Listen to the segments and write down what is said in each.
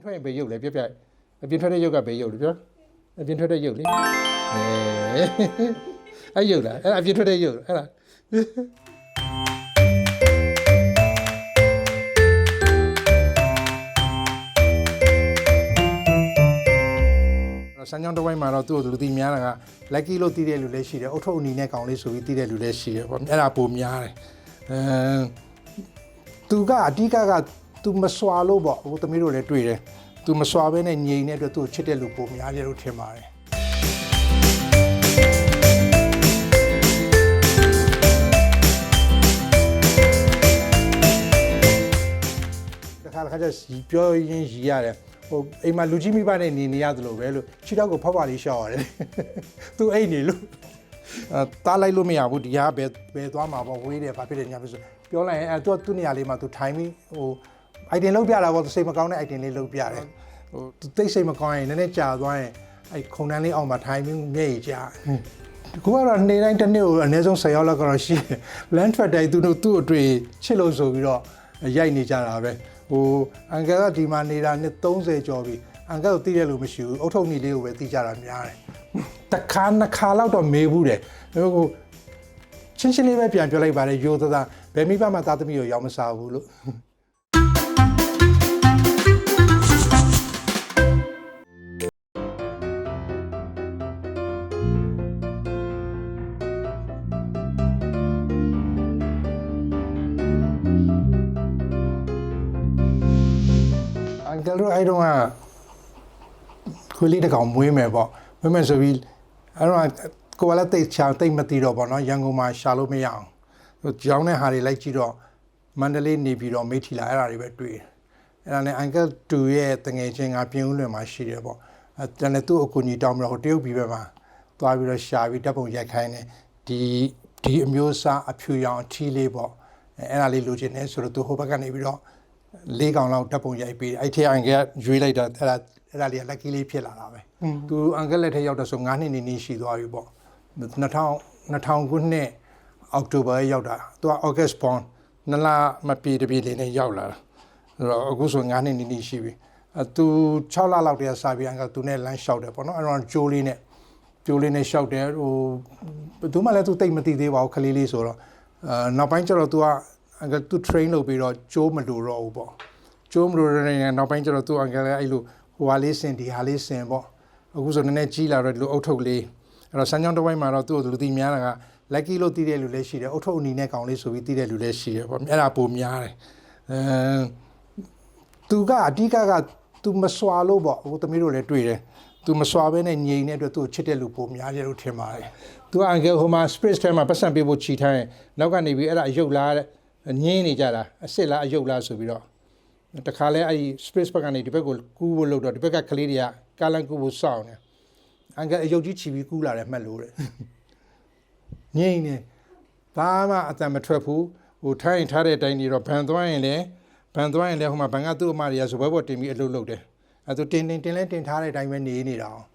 ပြင်ထွက်ရင်ဘေးရုပ်လေပြက်ပြက်အပြင်ထွက်တဲ့ရုပ်ကဘေးရုပ်လေပြောအပြင်ထွက်တဲ့ရုပ်လေအဲအဲ့ရုပ်လားအဲ့ဒါအပြင်ထွက်တဲ့ရုပ်အဲ့ဒါဆန်းကြောင်းတစ်ဝိုင်းမှာတော့သူ့ကိုလူသိများတာက lucky လို့သိတဲ့လူလည်းရှိတယ်အုတ်ထုပ်အနီနဲ့ကောင်လေးဆိုပြီးသိတဲ့လူလည်းရှိတယ်ပေါ့အဲ့ဒါပုံများတယ်အဲသူကအဓိကက သူမစွာလို့ပေါ့ဟိုသမီးတို့လည်းတွေ့တယ်သူမစွာဘဲနဲ့ငြိမ်တဲ့အတွက်သူ့ကိုချစ်တဲ့လူပုံများတယ်လို့ထင်ပါတယ်တခါတခါကျစီပြောရင်းရီရတယ်ဟိုအိမ်မှာလူကြီးမိဘနဲ့နေနေရတယ်လို့ပဲလို့ခြေထောက်ကိုဖောက်ပါလေးရှောက်ရတယ်သူအိတ်နေလို့အဲတားလိုက်လို့မရဘူးဒီဟာပဲပဲသွားမှာပေါ့ဝေးတယ်ဘာဖြစ်တယ်ညာဖြစ်ဆိုပြောလိုက်ရင်အဲသူကသူ့နေရာလေးမှာသူထိုင်ပြီးဟို item လောက်ပြတာပေါ့သူစိတ်မကောင်းတဲ့ item လေးလောက်ပြတယ်ဟိုသူသိစိတ်မကောင်းရင်နည်းနည်းကြာသွားရင်အဲခုံတန်းလေးအောက်မှာထိုင်ပြီးမျက်ရည်ကြာကိုကတော့နေတိုင်းတစ်နေ့ကိုအနည်းဆုံး10ရောက်လောက်ကတော့ရှိတယ် land track တိုင်းသူတို့သူ့အတွေ့ချစ်လို့ဆိုပြီးတော့ရိုက်နေကြတာပဲဟိုအန်ကယ်ကဒီမှာနေတာနှစ်30ကျော်ပြီအန်ကယ်ကိုသိတယ်လို့မရှိဘူးအုတ်ထုပ်နေလေးကိုပဲသိကြတာများတယ်တစ်ခါနှစ်ခါလောက်တော့မေးဘူးတယ်ဟိုချင်းချင်းလေးပဲပြန်ပြောလိုက်ပါတယ်ရိုးသားသားဘယ်မိဘမှသားသမီးကိုရောက်မစားဘူးလို့ အန်ကယ်တို့အဲ့တော့ကခွေးလေးတစ်ကောင်မွေးမယ်ပေါ့မွေးမယ်ဆိုပြီးအဲ့တော့ကိုကလည်းတိတ်ချာတိတ်မသိတော့ပေါ့နော်ရန်ကုန်မှာရှာလို့မရအောင်ဟိုကြောင်းတဲ့ဟာတွေလိုက်ကြည့်တော့မန္တလေးနေပြီးတော့မိထီလာအဲ့ဒါတွေပဲတွေ့တယ်အဲ့ဒါနဲ့အန်ကယ်တူရဲ့တငယ်ချင်းကပြင်းဦးလွင်မှာရှိတယ်ပေါ့အဲ့ဒါနဲ့သူ့အကူကြီးတောင်းပြီးတော့ဟိုတရုတ်ပြည်ဘက်မှာသွားပြီးတော့ရှာပြီးတပ်ပုံရိုက်ခိုင်းတယ်ဒီဒီအမျိုးအစားအဖြူရောင်အထီးလေးပေါ့အဲ့အဲ့ဒါလေးလိုချင်တယ်ဆိုတော့သူဟိုဘက်ကနေပြီးတော့ လေးကောင်လောက်ဓာတ်ပုံရိုက်ပေးတယ်အဲ့ထဲအန်ကယ်ကရွေးလိုက်တာအဲ့ဒါအဲ့ဒါလေးက lucky လေးဖြစ်လာတာပဲသူအန်ကယ်လက်ထဲရောက်တော့ဆို9နှစ်နေနေရှိသွားပြီပေါ့2000 2000ခုနှစ်အောက်တိုဘာရောက်တာသူက August born နလမပြေတပြေလေးနဲ့ရောက်လာတာအဲ့တော့အခုဆို9နှစ်နေနေရှိပြီအသူ6လလောက်တည်းကစပြီးအန်ကယ်သူနဲ့လမ်းလျှောက်တယ်ပေါ့နော်အဲ့တော့ဂျိုးလေးနဲ့ဂျိုးလေးနဲ့လျှောက်တယ်ဟိုဘယ်သူမှလည်းသူတိတ်မသိသေးပါဘူးခလေးလေးဆိုတော့အာနောက်ပိုင်းကျတော့ तू က အန်ကယ်သူ train လုပ်ပြီးတော့ဂျိုးမလို့တော့ဘူးပေါ့ဂျိုးမလို့တဲ့နေနောက်ပိုင်းကျတော့ तू အန်ကယ်လည်းအဲ့လိုဟိုဟာလေးစင်ဒီဟာလေးစင်ပေါ့အခုဆိုနည်းနည်းကြီးလာတော့ဒီလိုအုတ်ထုပ်လေးအဲ့တော့စမ်းကြောင်းတစ်ဝိုင်းမှာတော့သူ့ကိုလူသိများတာက lucky လို့သိတဲ့လူလည်းရှိတယ်အုတ်ထုပ်အနီနဲ့ကောင်လေးဆိုပြီးသိတဲ့လူလည်းရှိတယ်ပေါ့အဲ့ဒါပုံများတယ်အဲသူကအဓိကကသူမစွာလို့ပေါ့ဟိုသမီးတို့လည်းတွေ့တယ်သူမစွာဘဲနဲ့ငြိမ်တဲ့အတွက်သူ့ကိုချစ်တဲ့လူပုံများတယ်လို့ထင်ပါတယ်သူကအန်ကယ်ဟိုမှာ space ထဲမှာပတ်စံပေးဖို့ခြိထားရင်နောက်ကနေပြီးအဲ့ဒါအယုတ်လားတဲ့ ငင်းနေကြတာအစ်စ်လားအယုတ်လားဆိုပြီးတော့တခါလဲအဲ့ဒီ space ဘက်ကနေဒီဘက်ကိုကူးဖို့လုပ်တော့ဒီဘက်ကကလေးတွေကကာလန်ကူးဖို့စောင့်နေအန်ကယ်အယုတ်ကြီးခြိပြီးကူးလာတယ်မှတ်လို့တဲ့ငြိမ်နေဘာမှအတန်မထွက်ဘူးဟိုထိုင်းထားတဲ့အတိုင်းနေတော့ဗန်သွားရင်လည်းဘန်သွားရင်လည်းဟိုမှာဘန်ကသူ့အမတွေကစပွဲပေါ်တင်ပြီးအလုပ်လုပ်တယ်အဲသူတင်တင်တင်လဲတင်ထားတဲ့အတိုင်းပဲနေနေတာအောင်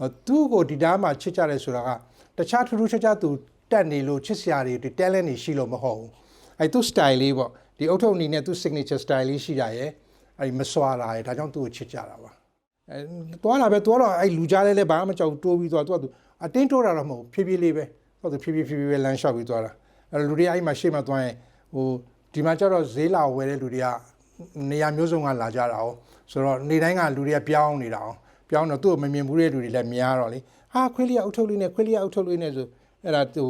အဲသူ့ကိုဒီတားမှာချစ်ကြတယ်ဆိုတာကတခြားထူးထူးခြားခြားသူတက်နေလို့ချစ်စရာတွေဒီ talent တွေရှိလို့မဟုတ်ဘူး အဲသူ့ style လေးပေါ့ဒီအုတ်ထုပ်အနေနဲ့သူ့ signature style လေးရှိတာရဲ့အဲဒီမစွာတာရဲ့ဒါကြောင့်သူ့ကိုချစ်ကြတာပါအဲသွားတာပဲသွားတော့အဲလူကြားလဲလဲဘာမှမကြောက်တိုးပြီးသွားသူကသူအတင်းတိုးတာတော့မဟုတ်ဘူးဖြည်းဖြည်းလေးပဲဟုတ်သူဖြည်းဖြည်းဖြည်းဖြည်းပဲလမ်းလျှောက်ပြီးသွားတာအဲလူတွေအဲ့မှာရှေ့မှာသွားရင်ဟိုဒီမှာကျတော့ဈေးလာဝယ်တဲ့လူတွေကနေရာမျိုးစုံကလာကြတာ哦ဆိုတော့နေတိုင်းကလူတွေကပြောင်းနေတာ哦ပြောင်းတော့သူ့ကိုမမြင်ဘူးတဲ့လူတွေလည်းများတော့လေဟာခွေးလေးကအုတ်ထုတ်လေးနဲ့ခွေးလေးကအုတ်ထုတ်လေးနဲ့ဆိုအဲ့ဒါသူ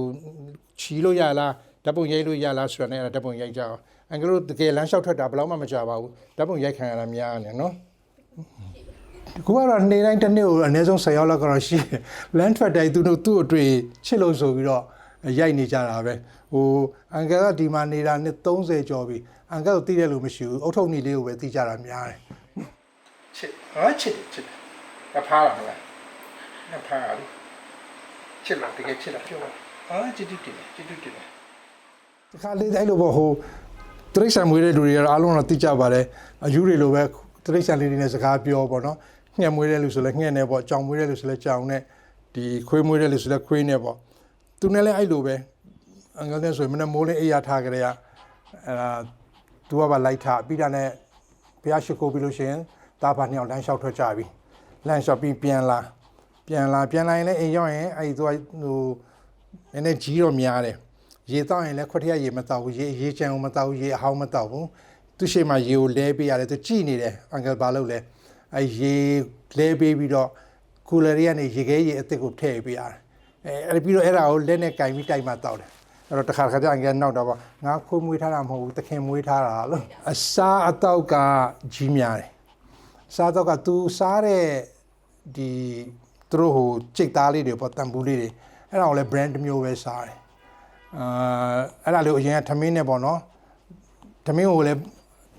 ချီလို့ရလား ဓာတ်ပုံရိုက်လို့ရလားဆိုတာနဲ့အဲ့ဒါဓာတ်ပုံရိုက်ကြအောင်အင်္ဂလိပ်တကယ်လမ်းလျှောက်ထွက်တာဘယ်တော့မှမကြပါဘူးဓာတ်ပုံရိုက်ခံရတာများနေနော်ကိုကတော့နေတိုင်းတစ်နေ့ကိုအနည်းဆုံး10ရောက်လောက်ကတော့ရှိတယ် land track တိုင်းသူတို့သူ့အတွေ့ချစ်လို့ဆိုပြီးတော့ရိုက်နေကြတာပဲဟိုအန်ကယ်ကဒီမှာနေတာနှစ်30ကျော်ပြီအန်ကယ်ကိုသိတယ်လို့မရှိဘူးအုတ်ထုပ်နေလေးကိုပဲသိကြတာများတယ်ချစ်ဟာချစ်တယ်ချစ်တယ်ကဖားလာမလားကဖားလာလေချစ်လားတကယ်ချစ်လားပြောပါဟာချစ်တယ်ချစ်တယ်ချစ်တယ်ချစ် တယ်ဒီခါလေးအဲ့လိုပေါ့ဟိုတရိတ်ဆန်မွေးတဲ့လူတွေကတော့အားလုံးတော့သိကြပါတယ်အယူတွေလိုပဲတရိတ်ဆန်လေးတွေနဲ့စကားပြောပေါ့နော်ငှက်မွေးတဲ့လူဆိုလဲငှက်နဲ့ပေါ့ကြောင်မွေးတဲ့လူဆိုလဲကြောင်နဲ့ဒီခွေးမွေးတဲ့လူဆိုလဲခွေးနဲ့ပေါ့သူနဲ့လည်းအဲ့လိုပဲအင်္ဂလိပ်နဲ့ဆိုရင်မနေ့မိုးလင်းအိယာထားကြတဲ့ကအဲဒါသူကပါလိုက်ထားပြီးတာနဲ့ဘုရားရှိခိုးပြီးလို့ရှိရင်တာဖာနှစ်ယောက်လမ်းလျှောက်ထွက်ကြပြီလမ်းလျှောက်ပြီးပြန်လာပြန်လာပြန်လာရင်လည်းအိမ်ရောက်ရင်အဲ့ဒီသူကဟိုနည်းနည်းကြီးတော့များတယ် ရေတောက်ရင်လည်းခွက်ထက်ရေမတောက်ဘူးရေရေချမ်းအောင်မတောက်ဘူးရေအဟောင်းမတောက်ဘူးသူရှိမှရေကိုလဲပေးရတယ်သူကြည်နေတယ်အင်္ဂလဘာလို့လဲအဲ့ရေလဲပေးပြီးတော့ကူလာရီကနေရေခဲရေအစ်စ်ကိုထည့်ပေးရတယ်အဲအဲ့ပြီးတော့အဲ့ဒါကိုလက်နဲ့ကင်ပြီးတိုက်မှတောက်တယ်အဲ့တော့တစ်ခါတစ်ခါကျအင်္ဂလနောက်တော့ပေါ့ငါခိုးမွေးထားတာမဟုတ်ဘူးတခင်မွေးထားတာလို့အစားအသောက်ကကြီးများတယ်စားတော့ကသူစားတဲ့ဒီသူတို့ဟိုကြိတ်သားလေးတွေပေါ့တန်ပူလေးတွေအဲ့ဒါကိုလည်း brand တစ်မျိုးပဲစားတယ် အာအဲ့ဒါလေးကိုအရင်ကထမင်းနဲ့ပေါ့နော်ထမင်းကိုလည်း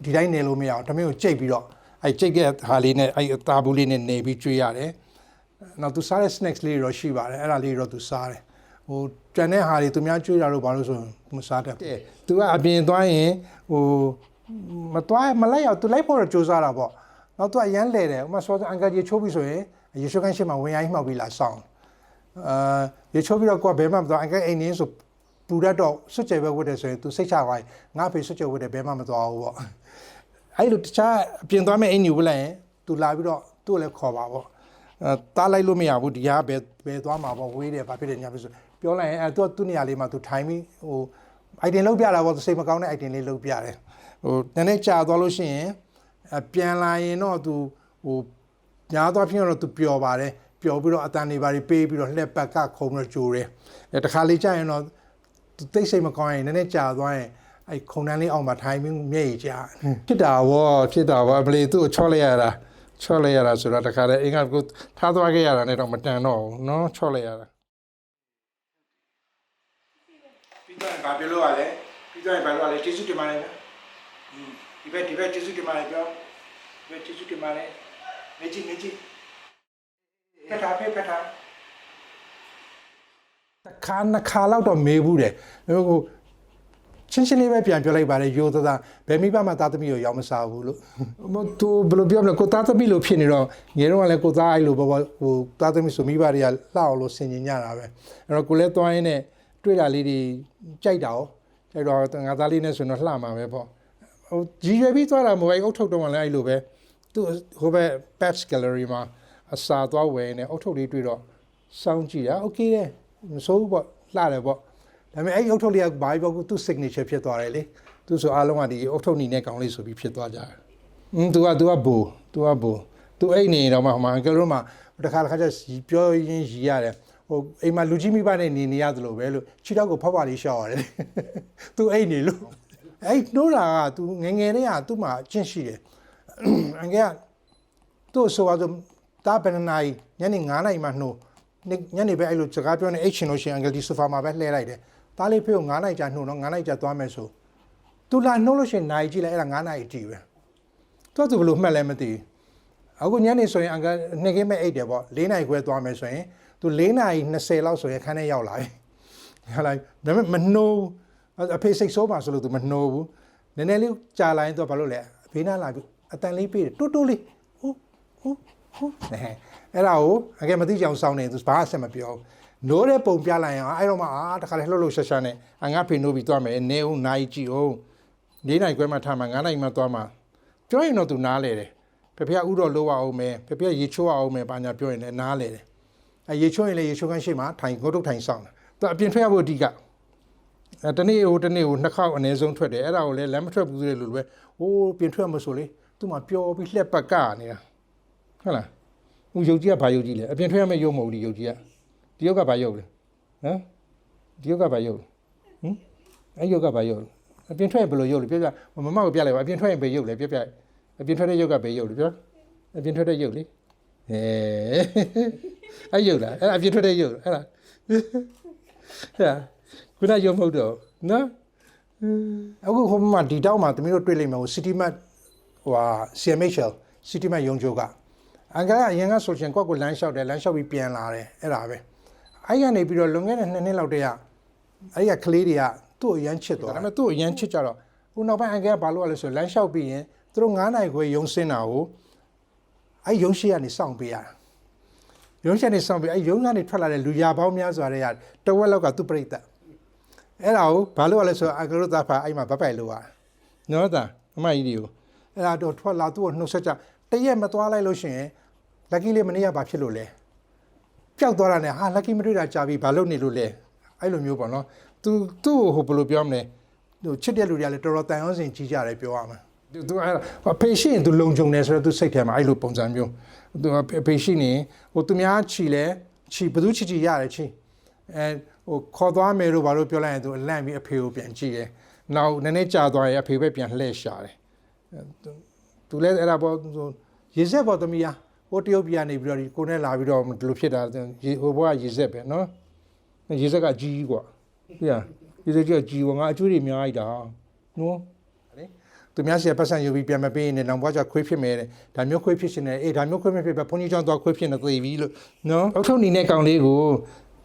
ဒီတိုင်းနေလို့မရအောင်ထမင်းကိုကြိတ်ပြီးတော့အဲ့ကြိတ်တဲ့ဟာလေးနဲ့အဲ့အသားဘူးလေးနဲ့နေပြီးကျွေးရတယ်နောက်သူစားတဲ့ snacks လေးတွေတော့ရှိပါတယ်အဲ့ဒါလေးတွေတော့သူစားတယ်ဟိုကျန်တဲ့ဟာတွေသူများကျွေးတာတော့ဘာလို့ဆိုရင်မစားတတ်ဘူးသူကအပြင်သွားရင်ဟိုမသွားမလိုက်အောင်သူလိုက်ဖို့တော့ကြိုးစားတာပေါ့နောက်တော့အရန်လဲတယ်ဥပမာစောစောအန်ကကြီးချိုးပြီးဆိုရင်ရေချိုးကန်းရှင်းမှာဝင်ရိုင်းမှောက်ပြီးလာဆောင်အာရေချိုးပြီးတော့ကိုကဘဲမှမသွားအန်ကအိမ်နေဆို ပူရတော့စွတ်ကြဲပဲဝတ်တယ်ဆိုရင် तू စိတ်ချသွားရင်ငါဖေစွတ်ကြဲဝတ်တယ်ဘဲမှမသွားဘူးပေါ့အဲ့လိုတခြားအပြင်သွားမဲ့အိမ်ကြီးဝတ်လိုက်ရင် तू လာပြီးတော့သူ့ကိုလည်းခေါ်ပါပေါ့အဲတားလိုက်လို့မရဘူးဒီဟာဘယ်ဘယ်သွားမှာပေါ့ဝေးတယ်ဘာဖြစ်တယ်ညာဖြစ်ဆိုပြောလိုက်ရင်အဲသူကသူ့နေရာလေးမှာ तू ထိုင်ပြီးဟို item လောက်ပြတာပေါ့ तू စိတ်မကောင်းတဲ့ item လေးလောက်ပြတယ်ဟိုနည်းနည်းကြာသွားလို့ရှိရင် အပြန်လာရင်တော့သူဟိုညားသွားဖြစ်တော့သူပျော်ပါတယ်ပျော်ပြီးတော့အတန်နေပါပေးပြီးတော့လှက်ပက်ကခုံပြီးတော့ကြိုးတယ်အဲတခါလေးကြာရင်တော့ သိစိတ်မကောင်းရင်နည်းနည်းကြာသွားရင်အဲ့ခုံတန်းလေးအောင်မှာထိုင်ပြီးမျက်ရည်ကျဖြစ်တာဝေါ်ဖြစ်တာဝါဘလေသူ့ကိုချော့လိုက်ရတာချော့လိုက်ရတာဆိုတော့တခါတည်းအင်္ဂါကိုထားသွားခဲ့ရတာနဲ့တော့မတန်တော့ဘူးเนาะချော့လိုက်ရတာပြီးတော့ဘာပြောလို့ရလဲပြီးတော့ဘာလို့ရလဲကျေးဇူးတင်ပါတယ်ဒီဘက်ဒီဘက်ကျေးဇူးတင်ပါတယ်ပြောဒီဘက်ကျေးဇူးတင်ပါတယ်မေကြီးမေကြီးဖက်တာဖက်တာ တစ်ခါနှစ်ခါလောက်တော့မေးဘူးတယ်ဟိုချင်းချင်းလေးပဲပြန်ပြောလိုက်ပါတယ်ရိုးသားသားဘယ်မိဘမှသားသမီးကိုရောက်မစားဘူးလို့ဟိုသူဘယ်လိုပြောမလဲကိုသားသမီးလိုဖြစ်နေတော့ငယ်တော့ကလည်းကိုသားအဲ့လိုပေါ့ပေါ့ဟိုသားသမီးဆိုမိဘတွေကလှအောင်လို့ဆင်ញင်ကြတာပဲအဲ့တော့ကိုလည်းသွားရင်းနဲ့တွေ့တာလေးတွေကြိုက်တာရောကြိုက်တော့ငါသားလေးနဲ့ဆိုတော့လှမှာပဲပေါ့ဟိုကြီးရွယ်ပြီးသွားတာမဟုတ်ဘူးအုတ်ထုတ်တော့လည်းအဲ့လိုပဲသူဟိုဘက် patch gallery မှာအစာသွားဝယ်နေအုတ်ထုတ်လေးတွေ့တော့စောင်းကြည့်တာ okay တယ် မဆိုးဘူးပေါ့လှတယ်ပေါ့ ဒါပေမဲ့အဲ့ဒီအုတ်ထုတ်လေးကဘာပြောကူသူ့ signature ဖြစ်သွားတယ်လေသူဆိုအားလုံးကဒီအုတ်ထုတ်နီနဲ့ကောင်းလေးဆိုပြီးဖြစ်သွားကြတယ်။อืม तू က तू ကဘူ तू ကဘူ तू အဲ့နေတော့မှဟိုမှာအကယ်လို့မှတခါတခါကျပြောရင်းရီရတယ်ဟိုအိမ်မှာလူကြီးမိဘနဲ့နေနေရတယ်လို့ပဲလို့ခြေထောက်ကိုဖောက်ပါလေးရှောက်ရတယ်။ तू အဲ့နေလို့အဲ့နှိုးတာက तू ငယ်ငယ်လေးကသူ့မှာအကျင့်ရှိတယ်။အငယ်ကသူ့ဆိုပါတော့တာဘယ်နှစ်နာရီညနေ9နာရီမှနှိုး နေ့ ညနေပဲအဲ့လိုစကားပြောနေအိတ်ရှင်လို့ရှင်အင်္ဂလိပ်ဆိုဖာမှာပဲလှည့်လိုက်တယ်သားလေးဖေကို9နိုင်ကြာနှုတ်တော့9နိုင်ကြာသွားမယ်ဆိုသူလာနှုတ်လို့ရှင်နိုင်ကြည့်လိုက်အဲ့ဒါ9နိုင်အတီပဲသူကသူဘယ်လိုမှတ်လဲမသိဘူးအခုညနေဆိုရင်အင်္ဂနှစ်ခင်းမဲ့အိတ်တယ်ပေါ့4နိုင်ခွဲသွားမယ်ဆိုရင်သူ4နိုင်20လောက်ဆိုရင်ခန်းထဲရောက်လာပြီဟုတ်လားဒါပေမဲ့မနှိုးအဖေစိတ်ဆိုးပါဆိုလို့သူမနှိုးဘူးနည်းနည်းလေးကြာလာရင်သူကဘာလို့လဲဘေးနားလာပြီးအတန်လေးပြေးတယ်တိုးတိုးလေးဟိုးဟိုးဟိုးနဲ အဲ့ဒါကိုအကယ်မသိကြအောင်စောင်းနေသူဘာအဆက်မပြောဘူးနိုးတဲ့ပုံပြလိုက်အောင်အဲ့တော့မှအာတခါလေလှုပ်လှုပ်ရှားရှားနဲ့အငါဖေနိုးပြီးသွားမယ်နေဦးနိုင်ကြည့်အောင်၄နိုင်ခွဲမှထားမှ9နိုင်မှသွားမှပြောရင်တော့သူနားလေတယ်ဖေဖေကဥတော်လို့ရအောင်မယ်ဖေဖေကရေချိုးရအောင်မယ်ဘာညာပြောရင်လည်းနားလေတယ်အဲရေချိုးရင်လည်းရေချိုးခန်းရှိမှထိုင်ငုတ်တုတ်ထိုင်ဆောင်တယ်သူအပြင်ထွက်ရဖို့အဓိကအဲတနေ့ဟိုတနေ့ဟိုနှစ်ခေါက်အနည်းဆုံးထွက်တယ်အဲ့ဒါကိုလည်းလမ်းမထွက်ဘူးလေလို့ပဲဟိုးပြင်ထွက်မဆိုလေသူ့မှာပျော်ပြီးလှက်ပတ်ကနေတာဟုတ်လား။ ဦးယုတ်ကြီးကဘာယုတ်ကြီးလဲ။အပြင်ထွက်ရမယ့်ယုတ်မဟုတ်ဘူးဒီယုတ်ကြီးက။ဒီယုတ်ကဘာယုတ်လဲ။ဟမ်။ဒီယုတ်ကဘာယုတ်လဲ။ဟမ်။အဲ့ယုတ်ကဘာယုတ်လဲ။အပြင်ထွက်ရင်ဘယ်လိုယုတ်လဲပြောပြမမကိုပြလိုက်ပါအပြင်ထွက်ရင်ဘယ်ယုတ်လဲပြောပြအပြင်ထွက်တဲ့ယုတ်ကဘယ်ယုတ်လဲပြောအပြင်ထွက်တဲ့ယုတ်လေ။အဲအဲ့ယုတ်လားအဲ့အပြင်ထွက်တဲ့ယုတ်အဲ့လား။ဟာခုနယုတ်မဟုတ်တော့နော်။အခုဟိုမှာဒီတောက်မှာတမီးတို့တွေ့လိမ့်မယ်ဟို City Mart ဟိုဟာ CMHL City Mart ရုံချိုက အန်ကကအရင်ကဆိုရှင်ကွက်ကိုလမ်းလျှောက်တယ်လမ်းလျှောက်ပြီးပြန်လာတယ်အဲ့ဒါပဲအဲ့ရနေပြီးတော့လွန်ခဲ့တဲ့နှစ်နှစ်လောက်တည်းကအဲ့ရကလေးတွေကသူ့အရန်ချစ်သွားဒါပေမဲ့သူ့အရန်ချစ်ကြတော့ခုနောက်ပိုင်းအန်ကကဘာလို့လဲဆိုလမ်းလျှောက်ပြီးရင်သူတို့9နိုင်ခွဲရုံစင်းတာကိုအဲ့ရုံရှိကနေစောင့်ပေးရတာရုံရှိကနေစောင့်ပေးအဲ့ရုံကနေထွက်လာတဲ့လူရပေါင်းများစွာတွေကတဝက်လောက်ကသူ့ပြိတ္တအဲ့ဒါကိုဘာလို့လဲဆိုတော့အန်ကလို့သားဖာအဲ့မှာဗပိုက်လို့ရနော်သားအမကြီးတွေကိုအဲ့ဒါတော့ထွက်လာသူ့ကိုနှုတ်ဆက်ကြတရက်မသွားလိုက်လို့ရှိရင် lucky လေးမနေ့ကဘာဖြစ်လို့လဲပျောက်သွားတာနဲ့ဟာ lucky မတွေ့တာကြာပြီဘာလုပ်နေလို့လဲအဲ့လိုမျိုးပေါ့နော်သူသူ့ကိုဟိုဘယ်လိုပြောမလဲဟိုချစ်တဲ့လူတွေကလည်းတော်တော်တန်ရုံးစင်ကြီးကြတယ်ပြောရမှာသူသူအဲ့အဖေရှိရင်သူလုံခြုံတယ်ဆိုတော့သူစိတ်ထဲမှာအဲ့လိုပုံစံမျိုးသူအဖေရှိနေဟိုသူများချီလဲချီဘယ်သူချီချီရတယ်ချီအဲဟိုခေါ်သွားမယ်လို့ဘာလို့ပြောလိုက်ရင်သူအလန့်ပြီးအဖေကိုပြန်ကြည့်တယ်နောက်နည်းနည်းကြာသွားရင်အဖေပဲပြန်လှည့်ရှာတယ်သူလည်းအဲ့ဒါပေါ့ဟိုရေဆက်ပေါ့သမီးอ่ะ ဟိုတရုတ်ပြည်ကနေပြီးတော့ဒီကိုနဲ့လာပြီးတော့ဒီလိုဖြစ်တာရေဟိုဘကရေဆက်ပဲနော်ရေဆက်ကကြီးกว่าပြရေဆက်ကြီးကကြီးกว่าငါအကျွေးတွေအများကြီးတာနော်လေသူများစီကပတ်စံယူပြီးပြန်မပေးရင်လည်းနောက်ဘွားကျခွေးဖြစ်မယ်တဲ့ဒါမျိုးခွေးဖြစ်ရှင်တယ်အေးဒါမျိုးခွေးမဖြစ်ပဲဘုန်းကြီးကျောင်းသွားခွေးဖြစ်နေသေးပြီလို့နော်အောက်ထုတ်နေတဲ့ကောင်လေးကို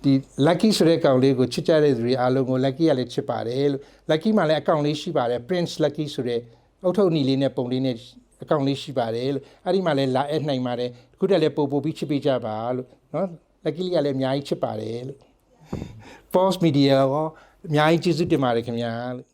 ဒီ lucky ဆိုတဲ့ကောင်လေးကိုချစ်ကြတဲ့သူတွေအားလုံးကို lucky ကလည်းချစ်ပါတယ်လို့ lucky မှာလည်းအကောင့်လေးရှိပါတယ် prince lucky ဆိုတဲ့အုတ်ထုတ်နီလေးနဲ့ပုံလေးနဲ့ အကောင့်လေးရှိပါတယ်လို့အဲ့ဒီမှာလည်းလာအပ်နိုင်ပါတယ်အခုတည်းလည်းပို့ပို့ပြီးချစ်ပေးကြပါလို့နော် lucky လေးကလည်းအများကြီးချစ်ပါတယ်လို့ post media ရောအများကြီးကျေးဇူးတင်ပါတယ်ခင်ဗျာလို့